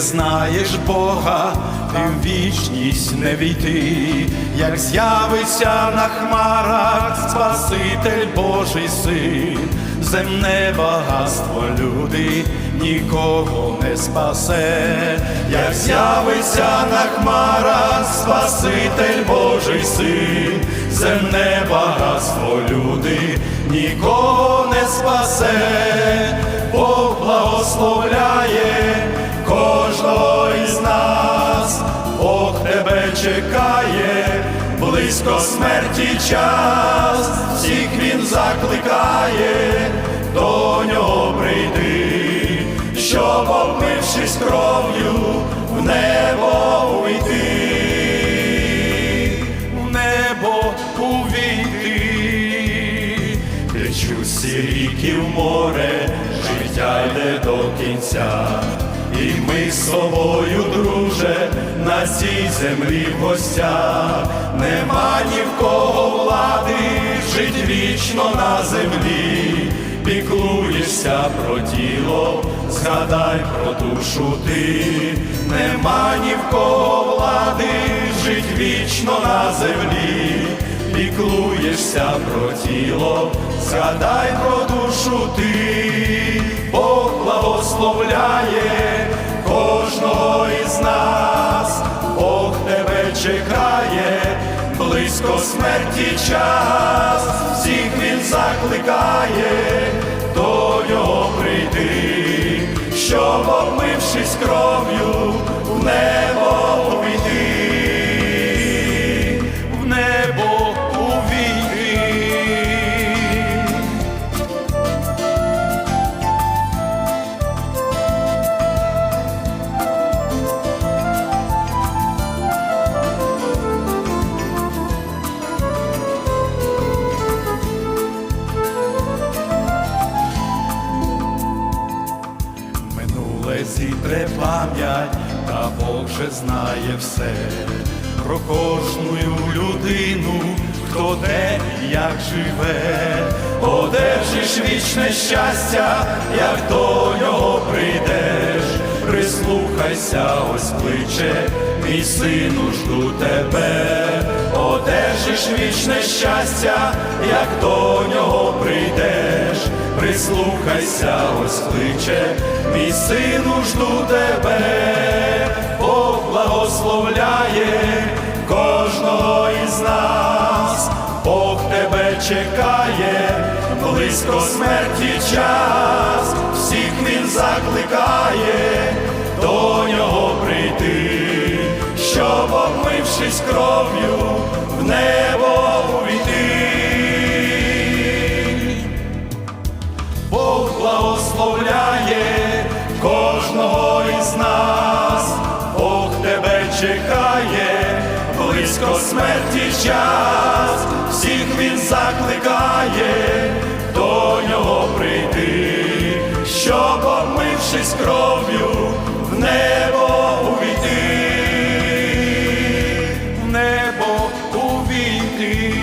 знаєш Бога, ти в вічність не війти, як з'явиться на хмарах Спаситель Божий син, земне багатство люди нікого не спасе, як з'явиться на хмарах Спаситель Божий син, земне багатство люди нікого чекає, близько смерті час, всіх він закликає, до нього прийди, щоб обмившись кров'ю в небо увійти, в небо увійти, всі ріки в море, життя йде до кінця. І ми з собою, друже, на цій землі в гостях, нема ні в кого влади, жить вічно на землі, піклуєшся про тіло, згадай про душу ти, нема ні в кого влади, жить вічно на землі, піклуєшся про тіло, згадай про душу ти, Бог благословляє смерті час, всіх він закликає, до нього прийти, щоб обмившись кров'ю Зітре пам'ять, та Бог же знає все. Про кожну людину, хто де як живе, одержиш вічне щастя, як до нього прийдеш, прислухайся, ось кличе, мій сину, жду тебе, одержиш вічне щастя, як до нього прийдеш прислухайся, ось кличе, мій сину, жду тебе, Бог благословляє кожного із нас, Бог тебе чекає, близько смерті час, всіх він закликає, до нього прийти, щоб обмившись кров'ю в небо чекає, близько смерті час, всіх він закликає, до нього прийти, щоб, обмившись кров'ю, в небо увійти, в небо увійти.